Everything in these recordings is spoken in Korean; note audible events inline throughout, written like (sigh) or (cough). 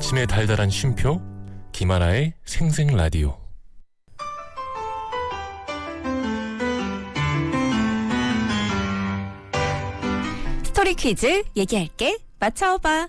아침의 달달한 쉼표 김하나의 생생 라디오 스토리 퀴즈 얘기할게. 맞춰봐.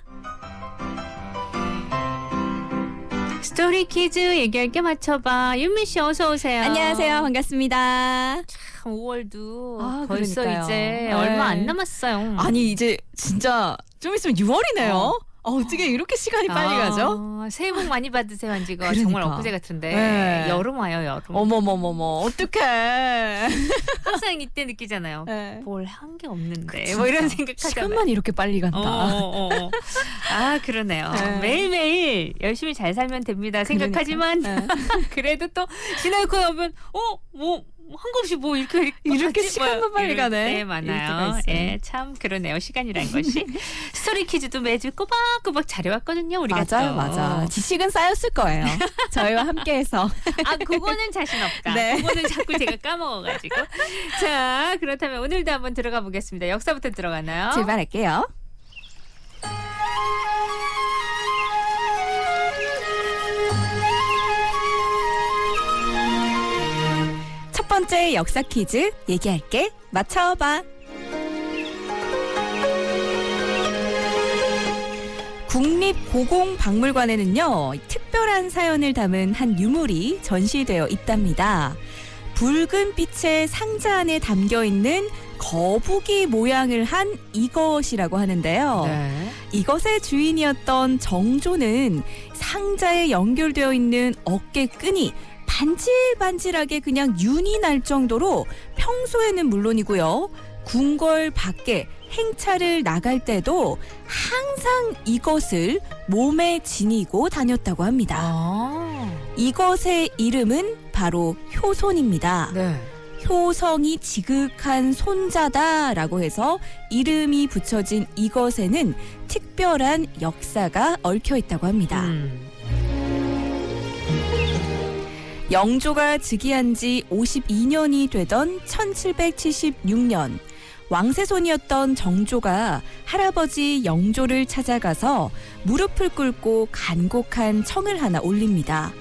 스토리 퀴즈 얘기할 게 맞춰봐. 윤미 씨 어서 오세요. 안녕하세요. 반갑습니다. 참 5월도 아, 벌써 그러니까요. 이제 네. 얼마 안 남았어요. 아니 이제 진짜 좀 있으면 6월이네요. 어. 어. 떻게 이렇게 시간이 빨리 가죠? 아, 새해 복 많이 받으세요, 한지가 그러니까. 정말 엊그제 같은데 네. 여름 와요, 여름. 어머머머머 어떡해. (laughs) 항상 이때 느끼잖아요. 네. 뭘한 게 없는데 진짜. 뭐 이런 생각하잖아요. 시간만 이렇게 빨리 간다. 어, 어, 어. (laughs) 아 그러네요. 네. 매일매일 열심히 잘 살면 됩니다. 생각하지만 그러니까. (laughs) 그래도 또 지나고 나면 어 뭐 한없이 뭐 이렇게 (laughs) 이렇게 뭐 빨리 이럴 가네. 때 이럴 많아요. 예, 참 그러네요. 시간이란 것이 (laughs) 스토리 퀴즈도 매주 꼬박꼬박 잘해왔거든요. 우리가 맞아요, 또. 맞아. 지식은 쌓였을 거예요. (laughs) 저희와 함께해서. 아 그거는 자신 없다. 네. 그거는 자꾸 제가 까먹어가지고. 자 그렇다면 오늘도 한번 들어가 보겠습니다. 역사부터 들어가나요? 출발할게요. 번째 역사 퀴즈 얘기할게. 맞춰봐. 국립고공박물관에는요, 특별한 사연을 담은 한 유물이 전시되어 있답니다. 붉은 빛의 상자 안에 담겨 있는 거북이 모양을 한 이것이라고 하는데요. 네. 이것의 주인이었던 정조는 상자에 연결되어 있는 어깨 끈이 반질반질하게 그냥 윤이 날 정도로 평소에는 물론이고요. 궁궐 밖에 행차를 나갈 때도 항상 이것을 몸에 지니고 다녔다고 합니다. 아. 이것의 이름은 바로 효손입니다. 네. 효성이 지극한 손자다라고 해서 이름이 붙여진 이것에는 특별한 역사가 얽혀 있다고 합니다. 음. 영조가 즉위한 지 52년이 되던 1776년 왕세손이었던 정조가 할아버지 영조를 찾아가서 무릎을 꿇고 간곡한 청을 하나 올립니다.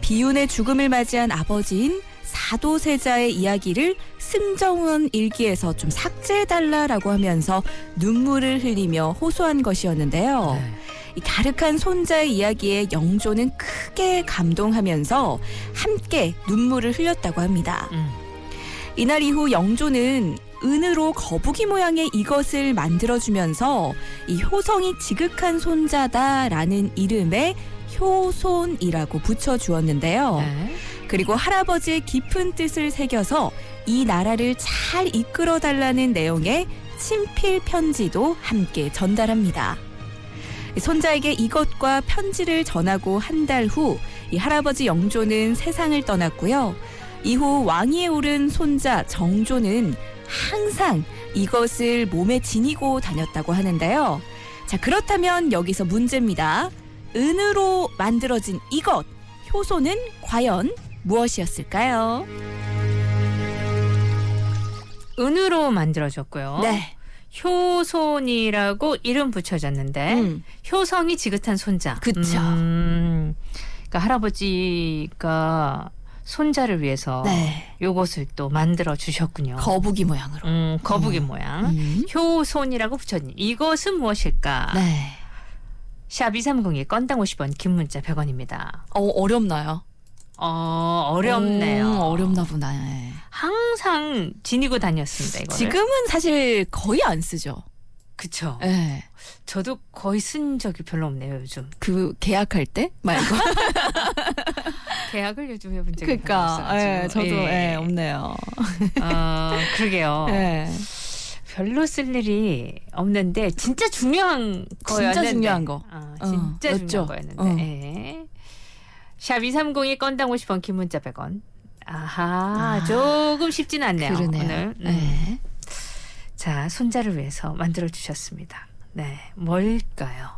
비운의 죽음을 맞이한 아버지인 사도세자의 이야기를 승정원 일기에서 좀 삭제해달라라고 하면서 눈물을 흘리며 호소한 것이었는데요. 네. 이 가득한 손자의 이야기에 영조는 크게 감동하면서 함께 눈물을 흘렸다고 합니다. 음. 이날 이후 영조는 은으로 거북이 모양의 이것을 만들어주면서 이 효성이 지극한 손자다라는 이름에 효손이라고 붙여주었는데요. 네. 그리고 할아버지의 깊은 뜻을 새겨서 이 나라를 잘 이끌어 달라는 내용의 친필 편지도 함께 전달합니다. 손자에게 이것과 편지를 전하고 한 달 후 이 할아버지 영조는 세상을 떠났고요. 이후 왕위에 오른 손자 정조는 항상 이것을 몸에 지니고 다녔다고 하는데요. 자, 그렇다면 여기서 문제입니다. 은으로 만들어진 이것, 효소는 과연 무엇이었을까요? 은으로 만들어졌고요. 네. 효손이라고 이름 붙여졌는데 음. 효성이 지긋한 손자. 그쵸. 음, 그러니까 할아버지가 손자를 위해서 네. 요것을 또 만들어 주셨군요. 거북이 모양으로. 음, 거북이 음. 모양. 음. 효손이라고 붙였니. 이것은 무엇일까? 네. 샵 2302 건당 50원 긴 문자 100원입니다. 어, 어렵나요? 어, 어렵네요. 오, 어렵나 보다. 네. 항상 지니고 다녔습니다, 이거를. 지금은 사실 거의 안 쓰죠. 그쵸. 네. 저도 거의 쓴 적이 별로 없네요, 요즘. 그 계약할 때 말고. (laughs) 계약을 요즘 해본 적이 별로 그러니까. 없어가지고. 예, 저도 예. 예, 없네요. 어, 그러게요. (laughs) 예. 별로 쓸 일이 없는데 진짜 중요한 거였는데. 진짜 중요한 거. 어, 어, 진짜. 중요한 거였는데. 어. 예. 샵 2302 건당 50원 긴 문자 100원. 아하, 아, 조금 쉽지는 않네요. 그러네요. 오늘. 음. 네. 자, 손자를 위해서 만들어 주셨습니다. 네, 뭘까요?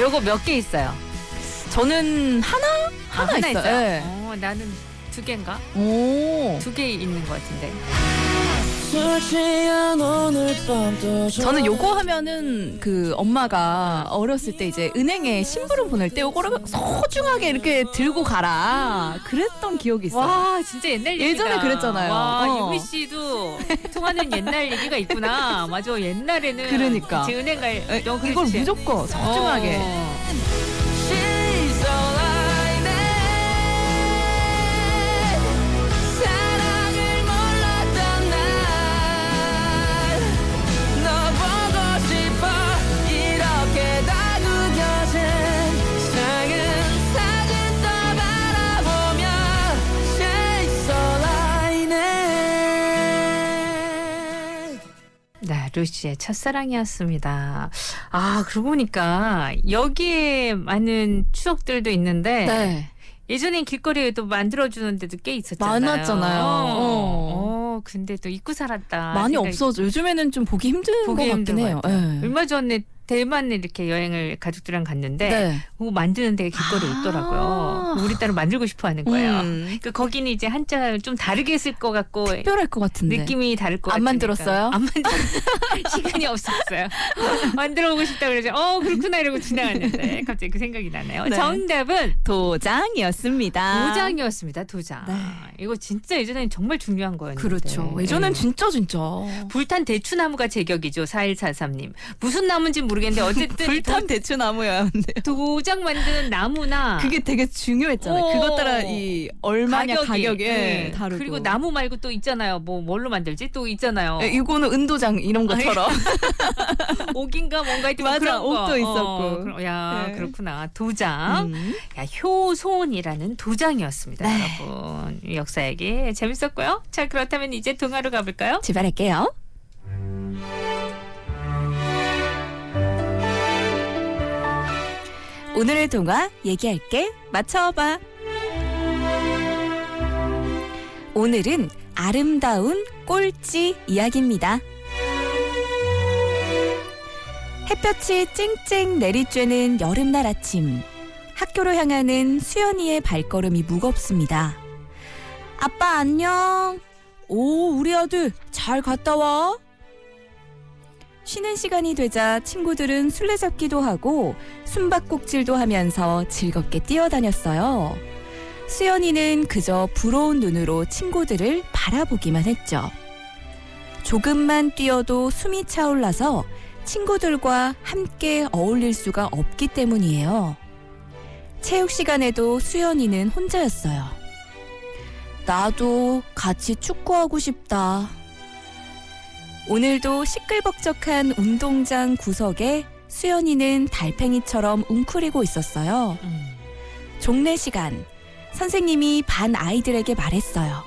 요거 몇 개 있어요? 저는 하나 하나, 아, 하나 있어요. 있어요. 예. 어, 나는 두 개인가? 오. 두 개 있는 것 같은데. 저는 요거 하면은 그 엄마가 어렸을 때 이제 은행에 심부름 보낼 때 요거를 소중하게 이렇게 들고 가라 그랬던 기억이 있어요. 와 진짜 옛날 얘기다. 예전에 그랬잖아요. 와 어. 유미 씨도 통하는 옛날 얘기가 있구나. 맞아 옛날에는 그러니까. 제 은행 갈 에, 어, 이걸 그렇지. 무조건 소중하게. 어. 네, 루시의 첫사랑이었습니다. 아, 그러고 보니까 여기에 많은 추억들도 있는데 네. 예전엔 길거리에도 만들어주는 데도 꽤 있었잖아요. 많았잖아요. 어. 어. 어, 근데 또 잊고 살았다. 많이 생각이 없어져. 요즘에는 좀 보기 힘든 아, 보기 것 같긴 해요. 예. 얼마 전에 대만에 이렇게 여행을 가족들이랑 갔는데 네. 그거 만드는 데가 길거리에 아. 있더라고요. 우리 딸은 만들고 싶어 하는 거예요. 음, 그 거기는 이제 한자 좀 다르게 쓸 것 같고 특별할 것 같은데. 느낌이 다를 것안 같으니까. 만들었어요? 안 만들 (laughs) 시간이 없었어요. (laughs) 만들어 보고 싶다 그러죠. 어 그렇구나 이러고 지나갔는데 갑자기 그 생각이 나네요. 네. 정답은 도장이었습니다. 도장이었습니다. 도장. 네. 이거 진짜 예전에는 정말 중요한 거였는데. 그렇죠. 예전엔 예. 진짜 진짜. 불탄 대추나무가 제격이죠. 4143님. 무슨 나무인지 모르 겠는데 어쨌든 불탄 대추 나무여야 하는데. 도, 도장 만드는 나무나 그게 되게 중요했잖아요. 어. 그것 따라 이 얼마냐 가격이 예. 다르고. 그리고 나무 말고 또 있잖아요. 뭐 뭘로 만들지? 또 있잖아요. 예, 이거는 은도장 이런 것처럼. (laughs) 옥인가 뭔가 하여튼 맞아, 그런 거. 옥도 있었고. 어, 그럼- 야 네. 그렇구나. 도장. 음. 야, 효손이라는 도장이었습니다, 네. 여러분. 이 역사 얘기 재밌었고요. 자 그렇다면 이제 동화로 가볼까요? 출발할게요. 오늘의 동화 얘기할게. 맞춰봐. 오늘은 아름다운 꼴찌 이야기입니다. 햇볕이 쨍쨍 내리쬐는 여름날 아침. 학교로 향하는 수연이의 발걸음이 무겁습니다. 아빠 안녕. 오, 우리 아들 잘 갔다 와. 쉬는 시간이 되자 친구들은 술래잡기도 하고 숨바꼭질도 하면서 즐겁게 뛰어다녔어요. 수연이는 그저 부러운 눈으로 친구들을 바라보기만 했죠. 조금만 뛰어도 숨이 차올라서 친구들과 함께 어울릴 수가 없기 때문이에요. 체육 시간에도 수연이는 혼자였어요. 나도 같이 축구하고 싶다. 오늘도 시끌벅적한 운동장 구석에 수연이는 달팽이처럼 웅크리고 있었어요. 종례 시간, 선생님이 반 아이들에게 말했어요.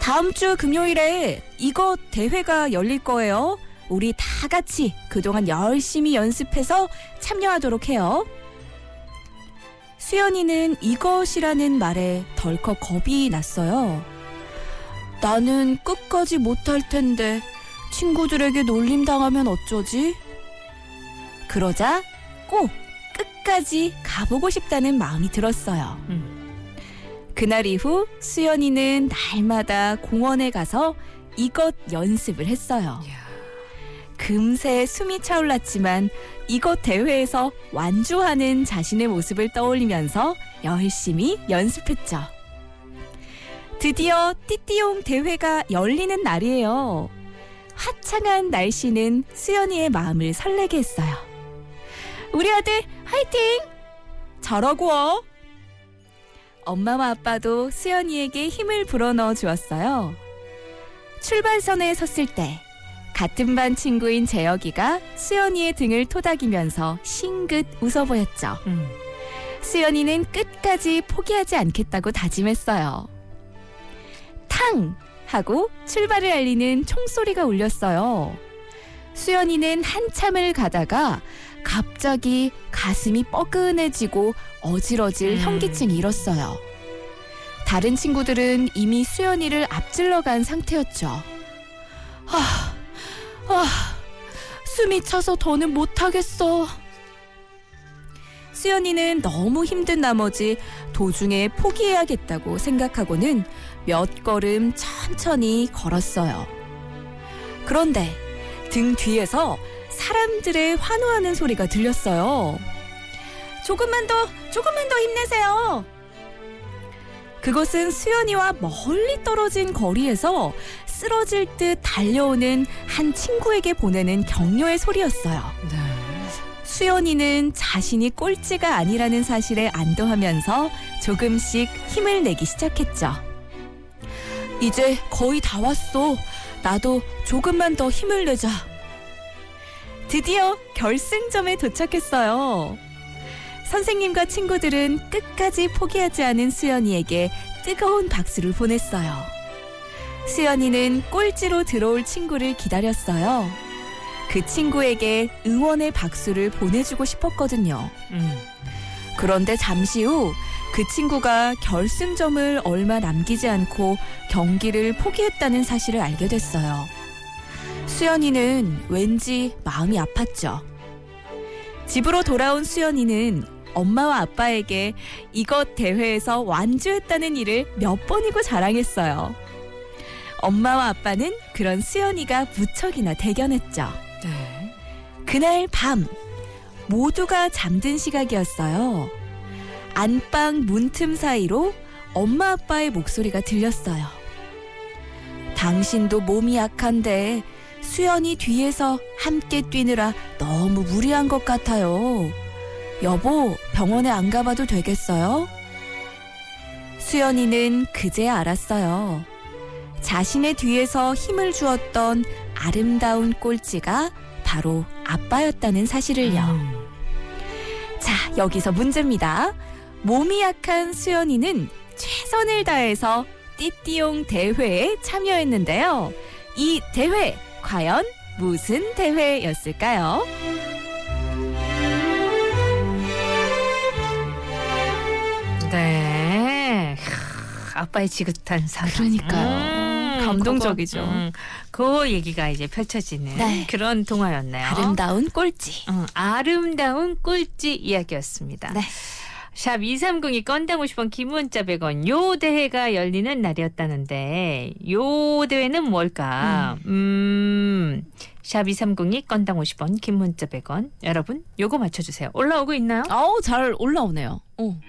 다음 주 금요일에 이거 대회가 열릴 거예요. 우리 다 같이 그동안 열심히 연습해서 참여하도록 해요. 수연이는 이것이라는 말에 덜컥 겁이 났어요. 나는 끝까지 못할 텐데 친구들에게 놀림 당하면 어쩌지? 그러자 꼭 끝까지 가보고 싶다는 마음이 들었어요. 음. 그날 이후 수연이는 날마다 공원에 가서 이것 연습을 했어요. 이야. 금세 숨이 차올랐지만 이것 대회에서 완주하는 자신의 모습을 떠올리면서 열심히 연습했죠. 드디어 띠띠용 대회가 열리는 날이에요. 화창한 날씨는 수연이의 마음을 설레게 했어요. 우리 아들 화이팅! 잘하고! 엄마와 아빠도 수연이에게 힘을 불어넣어 주었어요. 출발선에 섰을 때 같은 반 친구인 재혁이가 수연이의 등을 토닥이면서 싱긋 웃어 보였죠. 음. 수연이는 끝까지 포기하지 않겠다고 다짐했어요. 탕! 하고 출발을 알리는 총소리가 울렸어요. 수연이는 한참을 가다가 갑자기 가슴이 뻐근해지고 어질어질 음. 현기증이 일었어요. 다른 친구들은 이미 수연이를 앞질러 간 상태였죠. 아, 아, 숨이 차서 더는 못하겠어. 수연이는 너무 힘든 나머지 도중에 포기해야겠다고 생각하고는 몇 걸음 천천히 걸었어요. 그런데 등 뒤에서 사람들의 환호하는 소리가 들렸어요. 조금만 더, 조금만 더 힘내세요. 그것은 수연이와 멀리 떨어진 거리에서 쓰러질 듯 달려오는 한 친구에게 보내는 격려의 소리였어요. 수연이는 자신이 꼴찌가 아니라는 사실에 안도하면서 조금씩 힘을 내기 시작했죠. 이제 거의 다 왔어. 나도 조금만 더 힘을 내자. 드디어 결승점에 도착했어요. 선생님과 친구들은 끝까지 포기하지 않은 수연이에게 뜨거운 박수를 보냈어요. 수연이는 꼴찌로 들어올 친구를 기다렸어요. 그 친구에게 응원의 박수를 보내주고 싶었거든요. 음. 그런데 잠시 후 그 친구가 결승점을 얼마 남기지 않고 경기를 포기했다는 사실을 알게 됐어요. 수연이는 왠지 마음이 아팠죠. 집으로 돌아온 수연이는 엄마와 아빠에게 이것 대회에서 완주했다는 일을 몇 번이고 자랑했어요. 엄마와 아빠는 그런 수연이가 무척이나 대견했죠. 네. 그날 밤 모두가 잠든 시각이었어요. 안방 문틈 사이로 엄마 아빠의 목소리가 들렸어요. 당신도 몸이 약한데 수연이 뒤에서 함께 뛰느라 너무 무리한 것 같아요. 여보, 병원에 안 가봐도 되겠어요? 수연이는 그제야 알았어요. 자신의 뒤에서 힘을 주었던 아름다운 꼴찌가 바로 아빠였다는 사실을요. 음. 자, 여기서 문제입니다. 몸이 약한 수연이는 최선을 다해서 띠띠용 대회에 참여했는데요. 이 대회, 과연 무슨 대회였을까요? 네. 하, 아빠의 지긋한 사랑. 그러니까요. 감동적이죠. 음, 그 얘기가 이제 펼쳐지는 네. 그런 동화였네요. 아름다운 꼴찌. 음, 아름다운 꼴찌 이야기였습니다. 네. 샵 2302 건당 50원 기문자 100원 요 대회가 열리는 날이었다는데 요 대회는 뭘까? 음. 샵 2302 건당 50원 기문자 100원 여러분 요거 맞춰 주세요. 올라오고 있나요? 아우, 잘 올라오네요. 어.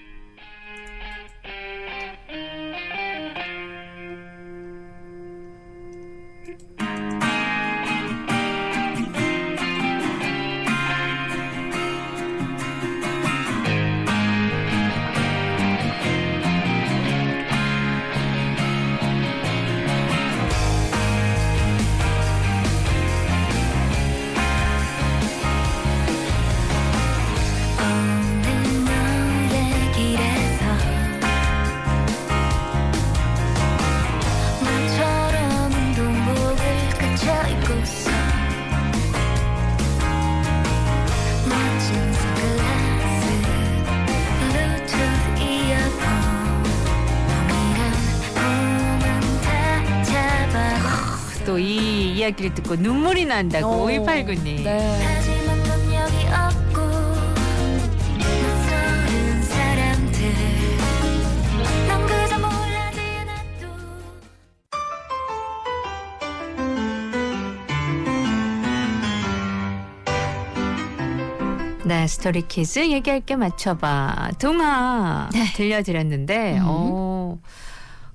이 이야기를 듣고 눈물이 난다고 어, 5189님. 네. 하지만 넌 여기 없고 낯설은 사람들 난 그저 몰라지 않아도 네, 스토리 퀴즈 얘기할 게 맞춰봐. 동화 네. 들려드렸는데, 음. 어,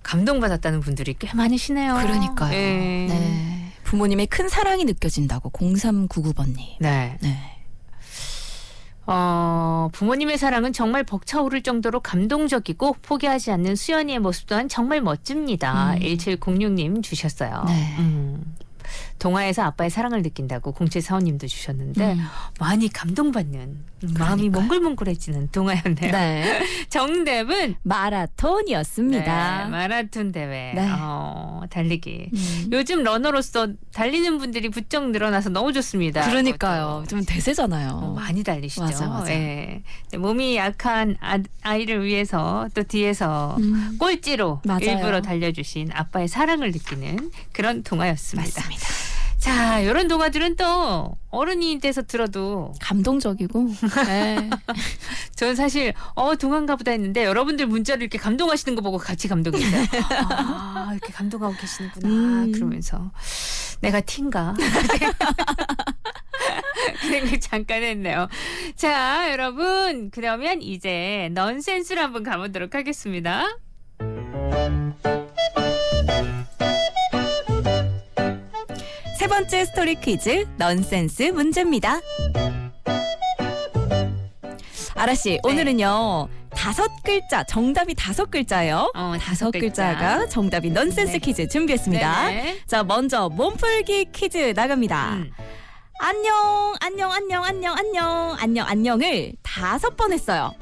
감동받았다는 분들이 꽤 많으시네요. 그러니까요. 예. 네. 부모님의 큰 사랑이 느껴진다고 0399번님. 네. 네. 어, 부모님의 사랑은 정말 벅차오를 정도로 감동적이고 포기하지 않는 수연이의 모습 또한 정말 멋집니다. 음. 1706님 주셨어요. 네. 음. 동화에서 아빠의 사랑을 느낀다고 0745님도 주셨는데 음. 많이 감동받는 마음이. 몽글몽글해지는 동화였네요. 네. (laughs) 정답은 마라톤이었습니다. 네, 마라톤 대회 네. 어, 달리기. 음. 요즘 러너로서 달리는 분들이 부쩍 늘어나서 너무 좋습니다. 그러니까요. 좀 대세잖아요. 어, 많이 달리시죠. 맞아, 맞아. 예. 근데 몸이 약한 아, 아이를 위해서 또 뒤에서 음. 꼴찌로 맞아요. 일부러 달려주신 아빠의 사랑을 느끼는 그런 동화였습니다. 맞습니다. 자, 이런 동화들은 또 어른이 돼서 들어도 감동적이고. (laughs) 네. 저는 사실 어 동안가 보다 했는데 여러분들 문자를 이렇게 감동하시는 거 보고 같이 감동했어요. 아, 이렇게 감동하고 계시는구나. 음. 그러면서 내가? (laughs) 그 생각 잠깐 했네요. 자, 여러분, 그러면 이제 넌센스로 한번 가보도록 하겠습니다. 세 번째 스토리 퀴즈 넌센스 문제입니다. 아라 씨, 오늘은요. 다섯 글자, 정답이 다섯 글자예요. 어, 다섯 글자. 글자가 정답인 넌센스 네. 퀴즈 준비했습니다. 네네. 자, 먼저 몸풀기 퀴즈 나갑니다. 음. 안녕, 안녕, 안녕, 안녕, 안녕, 안녕, 안녕을 다섯 번 했어요.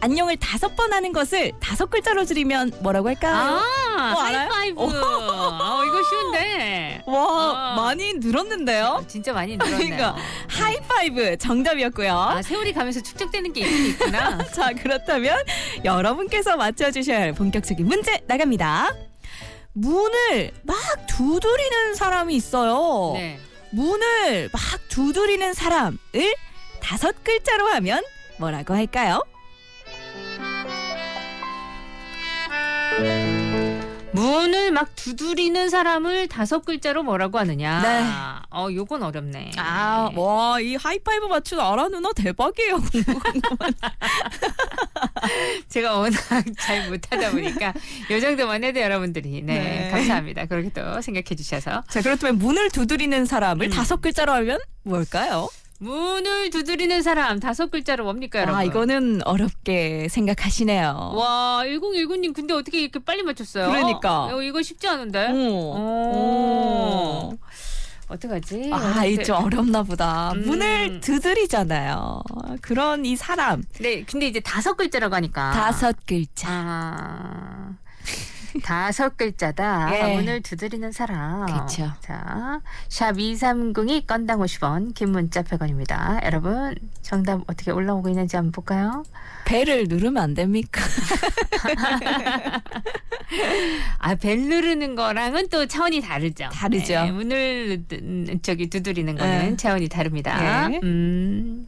안녕을 다섯 번 하는 것을 다섯 글자로 줄이면 뭐라고 할까요? 아, 어, 알아요? 하이파이브. 어, 이거 쉬운데. 와, 아. 많이 늘었는데요? 진짜 많이 늘었네요. 그러니까 하이파이브 정답이었고요. 아, 세월이 가면서 축적되는 게 있긴 있구나. (laughs) 자, 그렇다면 여러분께서 맞춰주셔야 할 본격적인 문제 나갑니다. 문을 막 두드리는 사람이 있어요. 네. 문을 막 두드리는 사람을 다섯 글자로 하면 뭐라고 할까요? 문을 막 두드리는 사람을 다섯 글자로 뭐라고 하느냐? 네. 어, 요건 어렵네. 아, 와, 이 하이파이브 맞춘 아라 누나 대박이에요. (laughs) 제가 워낙 잘 못하다 보니까 요 정도만 해도 여러분들이 네, 네. 감사합니다. 그렇게 또 생각해 주셔서 자, 그렇다면 문을 두드리는 사람을 음. 다섯 글자로 하면 뭘까요? 문을 두드리는 사람 다섯 글자로 뭡니까, 여러분? 아, 이거는 어렵게 생각하시네요. 와, 1019님 근데 어떻게 이렇게 빨리 맞췄어요? 그러니까. 어, 이거 쉽지 않은데. 오. 오. 오. 어떡하지? 아, 이 좀 어렵나 보다. 음. 문을 두드리잖아요. 그런 이 사람 네, 근데 이제 다섯 글자라고 하니까 다섯 글자. 아. (laughs) 다섯 글자다. 예. 문을 두드리는 사람. 그쵸. 자, 샵 230이 건당 50원, 긴 문자 100원입니다. 여러분, 정답 어떻게 올라오고 있는지 한번 볼까요? 배를 누르면 안 됩니까? (laughs) 아, 벨 누르는 거랑은 또 차원이 다르죠. 다르죠. 네, 문을 음, 저기 두드리는 거는 네. 차원이 다릅니다. 네. 음.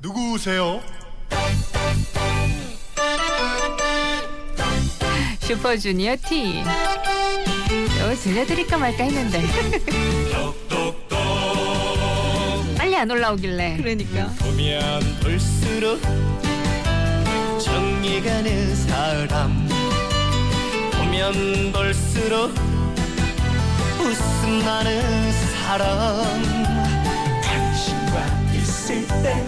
누구세요? 슈퍼주니어 T. 이거 들려드릴까 말까 했는데. 빨리 안 올라오길래. 그러니까. 보면 볼수록 정이 가는 사람 보면 볼수록 웃음 나는 사람 당신과 있을 때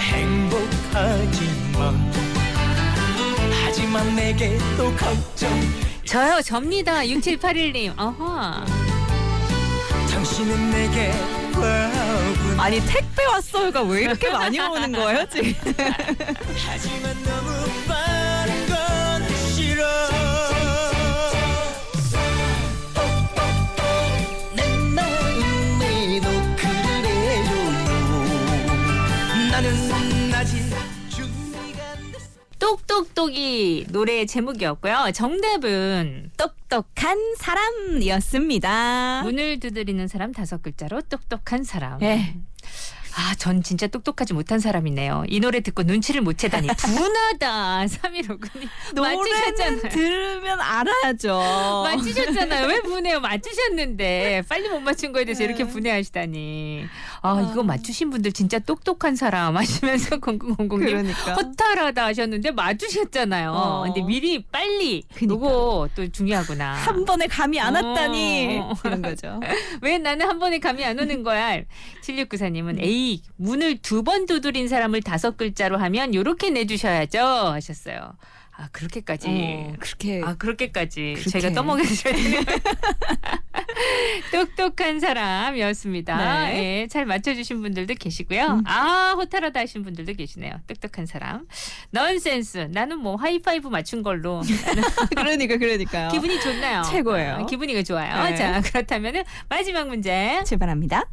행복하지만 하지만 내게 또 걱정 저요, 접니다. 6781님. 어허. 당신은 내게 아니 택배 왔어요가 왜 이렇게 많이 오는 거예요 지금? (laughs) 하지만 너무 빠른 건 싫어 똑똑똑이 노래 제목이었고요. 정답은 똑똑한 사람이었습니다. 문을 두드리는 사람 다섯 글자로 똑똑한 사람. 예. 아, 전 진짜 똑똑하지 못한 사람이네요. 이 노래 듣고 눈치를 못 채다니 (laughs) 분하다. 3159님. 노래는 맞추셨잖아요. 들으면 알아야죠. 맞추셨잖아요. 왜 분해요? 맞추셨는데 빨리 못 맞춘 거에 대해서 이렇게 분해하시다니. 아, 이거 맞추신 분들 진짜 똑똑한 사람 하시면서 (laughs) 0000님 그러니까. 허탈하다 하셨는데 맞추셨잖아요. 어. 근데 미리 빨리 그니까. 요거 또 중요하구나. 한 번에 감이 안 왔다니 어. 이런 거죠. (laughs) 왜 나는 한 번에 감이 안 오는 거야? 7694님은 에이 문을 두 번 두드린 사람을 다섯 글자로 하면 요렇게 내주셔야죠 하셨어요. 아 그렇게까지. 어, 그렇게 아 그렇게까지 그렇게. 제가 떠먹여줘야 되는. (laughs) 똑똑한 사람이었습니다. 네. 예, 잘 맞춰주신 분들도 계시고요. 음. 아 호탈하다 하신 분들도 계시네요. 똑똑한 사람. 넌센스. 나는 뭐 하이파이브 맞춘 걸로 (laughs) 그러니까 그러니까요. 기분이 좋나요? 최고예요. 아, 기분이 좋아요. 네. 자 그렇다면 마지막 문제. 출발합니다.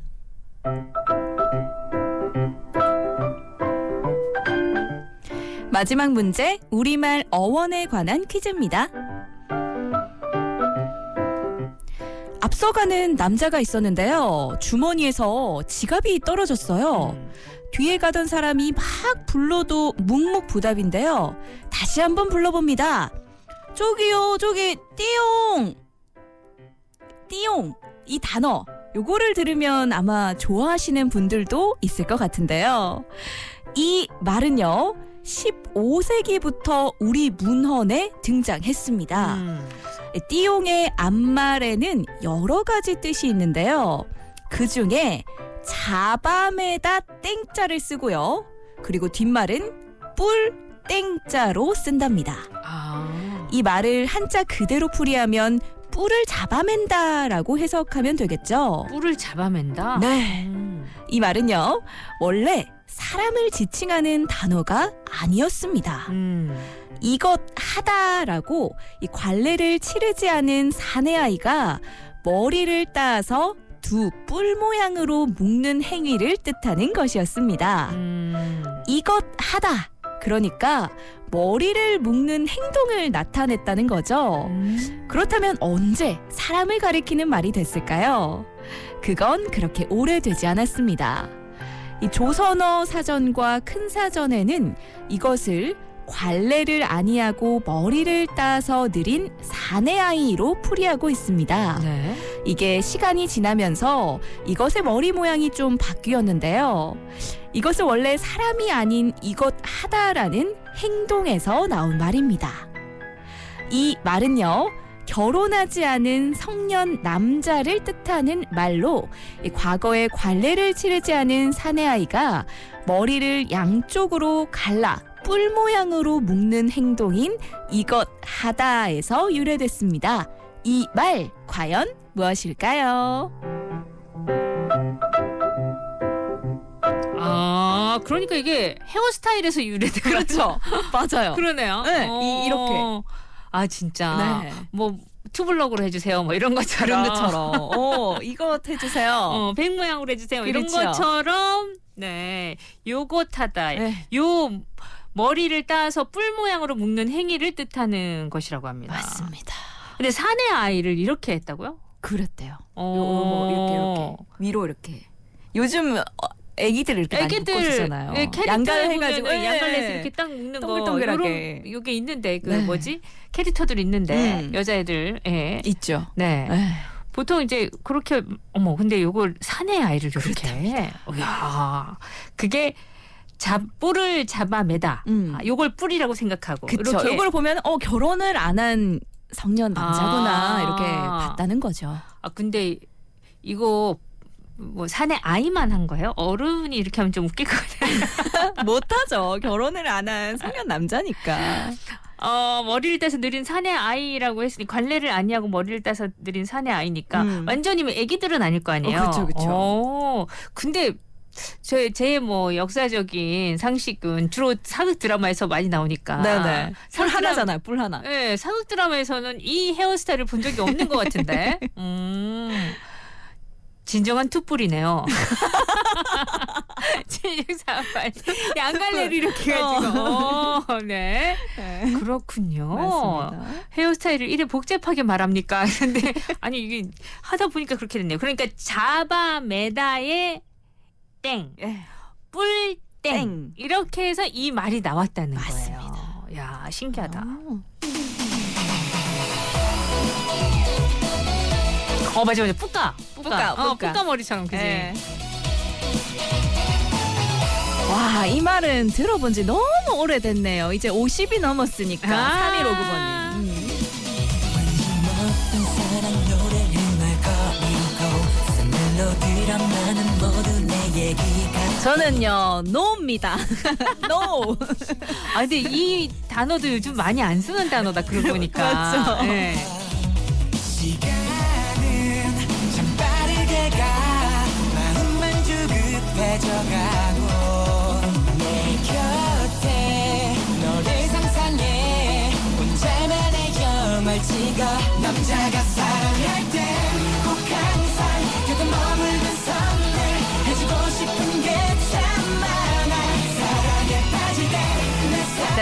마지막 문제 우리말 어원에 관한 퀴즈입니다. 앞서가는 남자가 있었는데요. 주머니에서 지갑이 떨어졌어요. 음. 뒤에 가던 사람이 막 불러도 묵묵부답인데요. 다시 한번 불러봅니다. 저기요, 저기 띠용, 띠용 이 단어 요거를 들으면 아마 좋아하시는 분들도 있을 것 같은데요. 이 말은요. 15세기부터 우리 문헌에 등장했습니다. 음. 띠용의 앞말에는 여러 가지 뜻이 있는데요. 그 중에 자밤에다 땡자를 쓰고요. 그리고 뒷말은 뿔 땡자로 쓴답니다. 아. 이 말을 한자 그대로 풀이하면 뿔을 잡아맨다라고 해석하면 되겠죠. 뿔을 잡아맨다. 네. 음. 이 말은요. 원래 사람을 지칭하는 단어가 아니었습니다. 음. 이것 하다라고 이 관례를 치르지 않은 사내 아이가 머리를 따서 두 뿔 모양으로 묶는 행위를 뜻하는 것이었습니다. 음. 이것 하다. 그러니까 머리를 묶는 행동을 나타냈다는 거죠. 음. 그렇다면 언제 사람을 가리키는 말이 됐을까요? 그건 그렇게 오래되지 않았습니다. 이 조선어 사전과 큰 사전에는 이것을 관례를 아니하고 머리를 따서 느린 사내 아이로 풀이하고 있습니다. 네. 이게 시간이 지나면서 이것의 머리 모양이 좀 바뀌었는데요. 이것은 원래 사람이 아닌 이것 하다라는 행동에서 나온 말입니다. 이 말은요. 결혼하지 않은 성년 남자를 뜻하는 말로 이 과거에 관례를 치르지 않은 사내아이가 머리를 양쪽으로 갈라 뿔 모양으로 묶는 행동인 이것 하다에서 유래됐습니다. 이 말 과연 무엇일까요? 아, 그러니까 이게 헤어스타일에서 유래된 그렇죠. (laughs) 맞아요. 그러네요. 네, 이- 이렇게. 아, 진짜. 네. 뭐 투블럭으로 해주세요. 뭐 이런 것처럼. 그런 것처럼. 어, 이거 해주세요. 어, 백 모양으로 해주세요. 이런 그렇죠. 것처럼 네, 요것 하다. 네. 요 머리를 따서 뿔 모양으로 묶는 행위를 뜻하는 것이라고 합니다. 맞습니다. 근데 사내 아이를 이렇게 했다고요? 그랬대요. 어. 요, 뭐 이렇게 이렇게 위로 이렇게. 요즘 어, 애기들 이렇게 많이 애기들 묶어주잖아요. 예, 캐릭터 양갈 해가지고 예. 양갈래서 이렇게 딱 묶는 거 동글동글하게. 요런 요게 있는데 그 네. 뭐지 캐릭터들 있는데 음. 여자애들 예. 있죠. 네. 에 보통 이제 그렇게 어머 근데 요걸 사내 아이를 이렇게 야 그게 잡 뿔을 잡아매다 음. 아, 요걸 뿔이라고 생각하고 그쵸. 이렇게 이걸 보면 어 결혼을 안 한 성년 남자구나 아. 이렇게 봤다는 거죠. 아 근데 이거 뭐 사내 아이만 한 거예요? 어른이 이렇게 하면 좀 웃길 것 같아요. (laughs) 못하죠. 결혼을 안 한 성년 남자니까. 어, 머리를 따서 느린 사내 아이라고 했으니 관례를 아니하고 머리를 따서 느린 사내 아이니까 음. 완전히 뭐 애기들은 아닐 거 아니에요. 그쵸. 어, 근데 제제뭐 역사적인 상식은 주로 사극 드라마에서 많이 나오니까. 네네. 뿔 사극 드라- 하나잖아요. 뿔 하나. 네, 사극 드라마에서는 이 헤어스타일을 본 적이 없는 것 같은데. (laughs) 음. 진정한 투뿔이네요. (laughs) 7648. 양갈래를 이렇게 가지고. 어, 네. 네. 그렇군요. 맞습니다. 헤어스타일을 이래 복잡하게 말합니까? (laughs) 근데 아니 이게 하다 보니까 그렇게 됐네요. 그러니까 자바메다의 땡, 예. 뿔땡 땡. 이렇게 해서 이 말이 나왔다는 맞습니다. 거예요. 야 신기하다. 어. 어 맞아 맞아 뿌까 뿌까, 어, 뿌까. 뿌까 머리처럼 그지. 예. 와, 이 말은 들어본 지 너무 오래됐네요. 이제 50이 넘었으니까. 아. 3159번님. 음. 어떤 사랑 노래를 말 거리고 멜로디란 나는 모두 내 얘기가 저는요, 노입니다. (laughs) 노. 아 근데 이 단어도 요즘 많이 안 쓰는 단어다 그러고 보니까. 맞죠. (laughs) 네.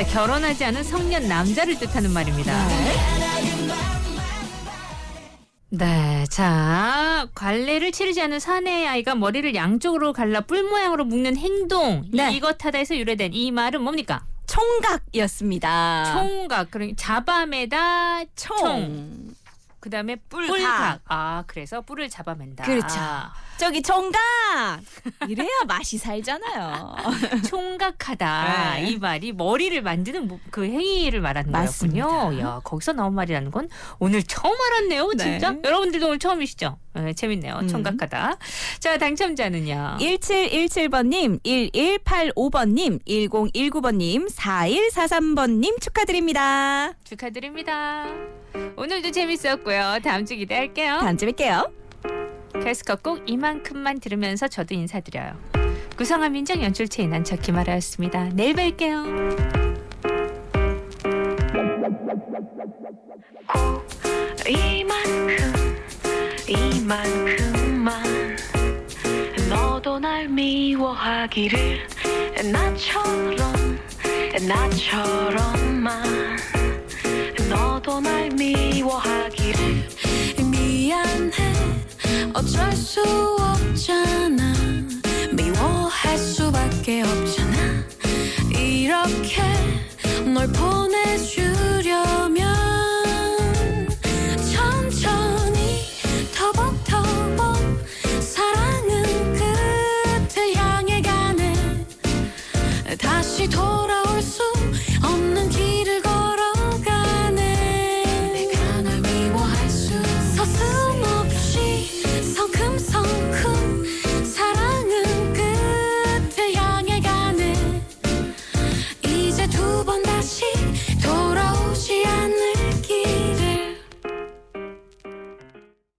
결혼하지 않은 성년 남자를 뜻하는 말입니다. 네, 자 관례를 치르지 않은 사내 아이가 머리를 양쪽으로 갈라 뿔 모양으로 묶는 행동 네. 이것 하다 해서 유래된 이 말은 뭡니까? 총각이었습니다. 총각 그러니까 잡아매다 총. 총. 그다음에 뿔각. 뿔각. 아 그래서 뿔을 잡아맨다. 그렇죠. 저기 총각 이래야 맛이 살잖아요. (laughs) 총각하다 네. 이 말이 머리를 만드는 뭐- 그 행위를 말하는 맞습니다. 거였군요. 야 거기서 나온 말이라는 건 오늘 처음 알았네요. 네. 진짜 여러분들도 오늘 처음이시죠? 네, 재밌네요. 음. 총각하다. 자 당첨자는요. 1717번님, 1185번님, 1019번님, 4143번님 축하드립니다. 축하드립니다. 오늘도 재밌었고요. 다음 주 기대할게요. 다음 주에 뵐게요. 캐스커 꼭 이만큼만 들으면서 저도 인사드려요. 구성한 민정 연출 체인한 저 김아라였습니다. 내일 뵐게요. 이만큼 이만큼만 너도 날 미워하기를 나처럼 나처럼만 어쩔 수 없잖아. 미워할 수밖에 없잖아. 이렇게 널 보내줄